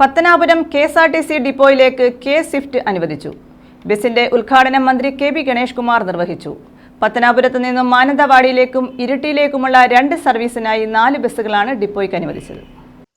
Pathanapuram K S R T C ഡിപ്പോയിലേക്ക് K swift അനുവദിച്ചു. ബസിന്റെ ഉദ്ഘാടനം മന്ത്രി കെ ബി ഗണേഷ് കുമാർ നിർവഹിച്ചു. പത്തനാപുരത്ത് നിന്നും മാനന്തവാടിയിലേക്കും ഇരിട്ടിയിലേക്കുമുള്ള രണ്ട് സർവീസിനായി നാല് ബസ്സുകളാണ് ഡിപ്പോയ്ക്ക് അനുവദിച്ചത്.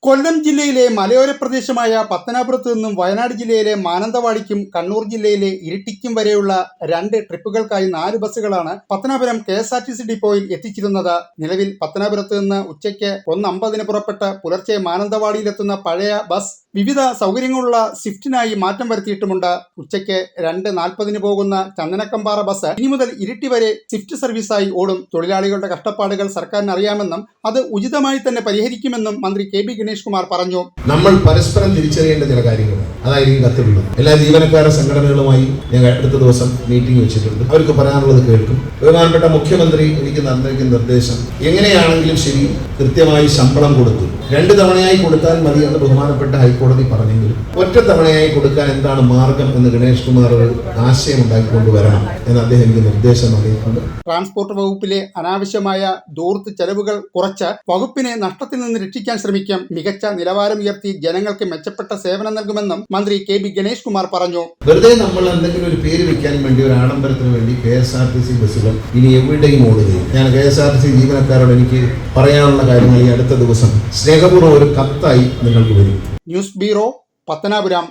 കൊല്ലം ജില്ലയിലെ മലയോര പ്രദേശമായ പത്തനാപുരത്ത് നിന്നും വയനാട് ജില്ലയിലെ മാനന്തവാടിക്കും കണ്ണൂർ ജില്ലയിലെ ഇരിട്ടിക്കും വരെയുള്ള രണ്ട് ട്രിപ്പുകൾക്കായി നാല് ബസ്സുകളാണ് Pathanapuram K S R T C ഡിപ്പോയിൽ എത്തിച്ചിരുന്നത്. നിലവിൽ പത്തനാപുരത്ത് നിന്ന് ഉച്ചയ്ക്ക് ഒന്ന് അമ്പതിന് പുറപ്പെട്ട് പുലർച്ചെ മാനന്തവാടിയിലെത്തുന്ന പഴയ ബസ് വിവിധ സൗകര്യങ്ങളുള്ള സ്വിഫ്റ്റിനായി മാറ്റം വരുത്തിയിട്ടുമുണ്ട്. ഉച്ചയ്ക്ക് രണ്ട് നാൽപ്പതിന് പോകുന്ന ചന്ദനക്കമ്പാറ ബസ് ഇനി മുതൽ ഇരിട്ടി വരെ സ്വിഫ്റ്റ് സർവീസായി ഓടും. തൊഴിലാളികളുടെ കഷ്ടപ്പാടുകൾ സർക്കാരിന് അറിയാമെന്നും അത് ഉചിതമായി തന്നെ പരിഹരിക്കുമെന്നും മന്ത്രി കെ ബി ഗണേഷ് കുമാർ പറഞ്ഞു നമ്മൾ പരസ്പരം തിരിച്ചറിയേണ്ട ചില കാര്യങ്ങൾ അതായിരിക്കും കത്തിലുള്ളത് എല്ലാ ജീവനക്കാര സംഘടനകളുമായി ഞങ്ങൾ അടുത്ത ദിവസം മീറ്റിംഗ് വെച്ചിട്ടുണ്ട്. അവർക്ക് പറയാനുള്ളത് കേൾക്കും. ബഹുമാനപ്പെട്ട മുഖ്യമന്ത്രി എനിക്ക് നൽകിയ നിർദ്ദേശം. എങ്ങനെയാണെങ്കിലും ശരി കൃത്യമായി ശമ്പളം കൊടുത്തു. രണ്ട് തവണയായി കൊടുത്താൽ മതി എന്ന് ബഹുമാനപ്പെട്ട ഹൈക്കോടതി പറഞ്ഞെങ്കിലും ഒറ്റ തവണയായി കൊടുക്കാൻ എന്താണ് മാർഗം എന്ന് ഗണേഷ് കുമാർ ഒരു ആശയം ഉണ്ടാക്കിക്കൊണ്ടുവരണം എന്ന് അദ്ദേഹം എനിക്ക് നിർദ്ദേശം നൽകിയിട്ടുണ്ട്. ട്രാൻസ്പോർട്ട് വകുപ്പിലെ അനാവശ്യമായ ദൂർത്ത് ചെലവുകൾ കുറച്ച് വകുപ്പിനെ നഷ്ടത്തിൽ നിന്ന് രക്ഷിക്കാൻ ശ്രമിക്കാം. മികച്ച നിലവാരം ഉയർത്തി ജനങ്ങൾക്ക് മെച്ചപ്പെട്ട സേവനം നൽകുമെന്നും മന്ത്രി കെ ബി ഗണേഷ് കുമാർ പറഞ്ഞു. വെറുതെ നമ്മൾ എന്തെങ്കിലും ഒരു പേര് വെക്കാൻ വേണ്ടി ഒരു ആഡംബരത്തിന് വേണ്ടി K S R T C ബസ്സുകൾ ഇനി എവിടെയും ഓടുകയും ഞാൻ K S R T C ജീവനക്കാരോട് എനിക്ക് പറയാനുള്ള കാര്യങ്ങൾ ഈ അടുത്ത ദിവസം സ്നേഹപൂർവം ഒരു കത്തായി നിങ്ങൾക്ക് വരും. News bureau Pathanapuram.